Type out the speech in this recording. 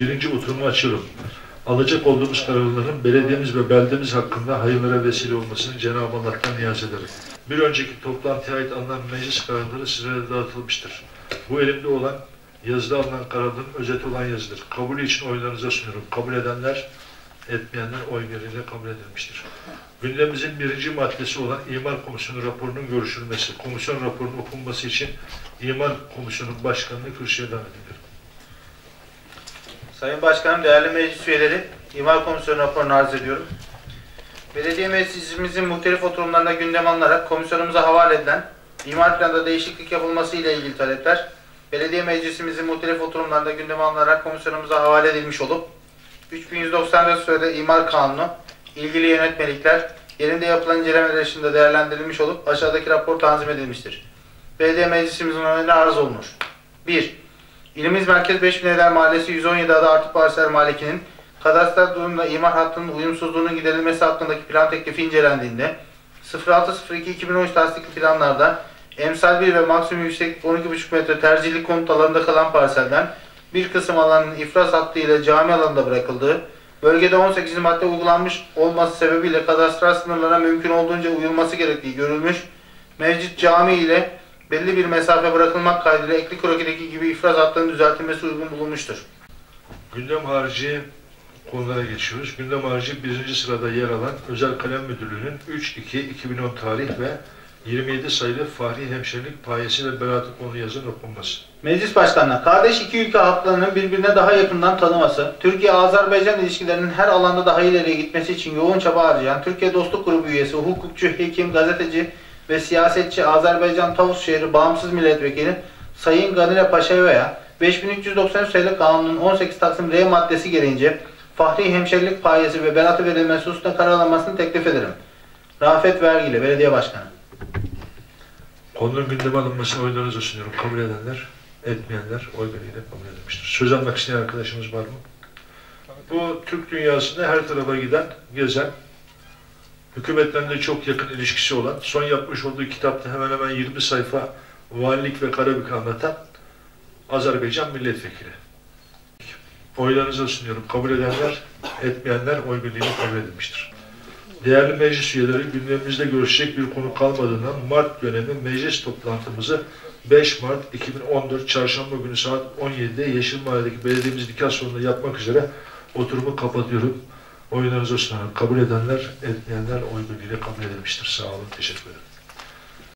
Birinci oturumu açıyorum. Alacak olduğumuz kararların belediyemiz ve beldemiz hakkında hayırlara vesile olmasını Cenab-ı Allah'tan niyaz ederim. Bir önceki toplantıya ait alınan meclis kararları sizlere dağıtılmıştır. Bu elimde olan yazıda alınan kararların özeti olan yazıdır. Kabul için oylarınıza sunuyorum. Kabul edenler etmeyenler oy birliğiyle kabul edilmiştir. Gündemimizin birinci maddesi olan İmar Komisyonu raporunun görüşülmesi, komisyon raporunun okunması için İmar Komisyonu Başkanı'nı davet ediyorum. Sayın Başkanım, değerli meclis üyeleri, İmar Komisyonu raporunu arz ediyorum. Belediye meclisimizin muhtelif oturumlarında gündem alınarak komisyonumuza havale edilen imar planında değişiklik yapılması ile ilgili talepler, belediye meclisimizin muhtelif oturumlarında gündem alınarak komisyonumuza havale edilmiş olup, 3194 sürede imar kanunu, ilgili yönetmelikler, yerinde yapılan incelemeler ışığında değerlendirilmiş olup aşağıdaki rapor tanzim edilmiştir. Belediye meclisimizin önüne arz olunur. 1. İlimiz Merkez 5000 Evler Mahallesi 117 adı artı parsel malikinin kadastral durumunda imar hattının uyumsuzluğunun giderilmesi hakkındaki plan teklifi incelendiğinde 06.02.2013 tasdikli planlarda emsal 1 ve maksimum yükseklik 12.5 metre tercihli konut alanında kalan parselden bir kısım alanın iflas hattı ile cami alanında bırakıldığı, bölgede 18. madde uygulanmış olması sebebiyle kadastral sınırlara mümkün olduğunca uyulması gerektiği görülmüş, mevcut cami ile belli bir mesafe bırakılmak kaydıyla ekli krokideki gibi ifraz hattının düzeltilmesi uygun bulunmuştur. Gündem harici konulara geçiyoruz. Gündem harici birinci sırada yer alan Özel Kalem Müdürlüğü'nün 3-2-2010 tarih ve 27 sayılı Fahri Hemşerilik payesi ve konu yazın okunması. Meclis Başkanı'na kardeş iki ülke halklarının birbirine daha yakından tanıması, Türkiye-Azerbaycan ilişkilerinin her alanda daha ileriye gitmesi için yoğun çaba harcayan Türkiye Dostluk Grubu üyesi, hukukçu, hekim, gazeteci ve siyasetçi Azerbaycan Tavus Şehri Bağımsız Milletvekili Sayın Ganile Paşaeva'ya 5393 sayılı kanunun 18 Taksim R maddesi gereğince Fahri Hemşerilik payesi ve beratı verilmesi hususunda karar alınmasını teklif ederim. Rafet Vergili, Belediye Başkanı. Konunun gündeme alınmasını oylarınıza sunuyorum. Kabul edenler, etmeyenler oy birliğiyle kabul edilmiştir. Söz almak isteyen arkadaşımız var mı? Bu Türk dünyasında her tarafa giden, gezen, hükümetlerle çok yakın ilişkisi olan, son yapmış olduğu kitapta hemen hemen 20 sayfa valilik ve Karabük anlatan Azerbaycan milletvekili. Oylarınıza sunuyorum. Kabul edenler, etmeyenler oy birliğiyle kabul edilmiştir. Değerli meclis üyeleri gündemimizde görüşecek bir konu kalmadığından Mart dönemi meclis toplantımızı 5 Mart 2014 Çarşamba günü saat 17'de Yeşil Mahalle'deki belediyemiz nikah sonunda yapmak üzere oturumu kapatıyorum. Oylarınıza sunuyorum. Kabul edenler, etmeyenler oy birliğiyle kabul edilmiştir. Sağ olun, teşekkür ederim.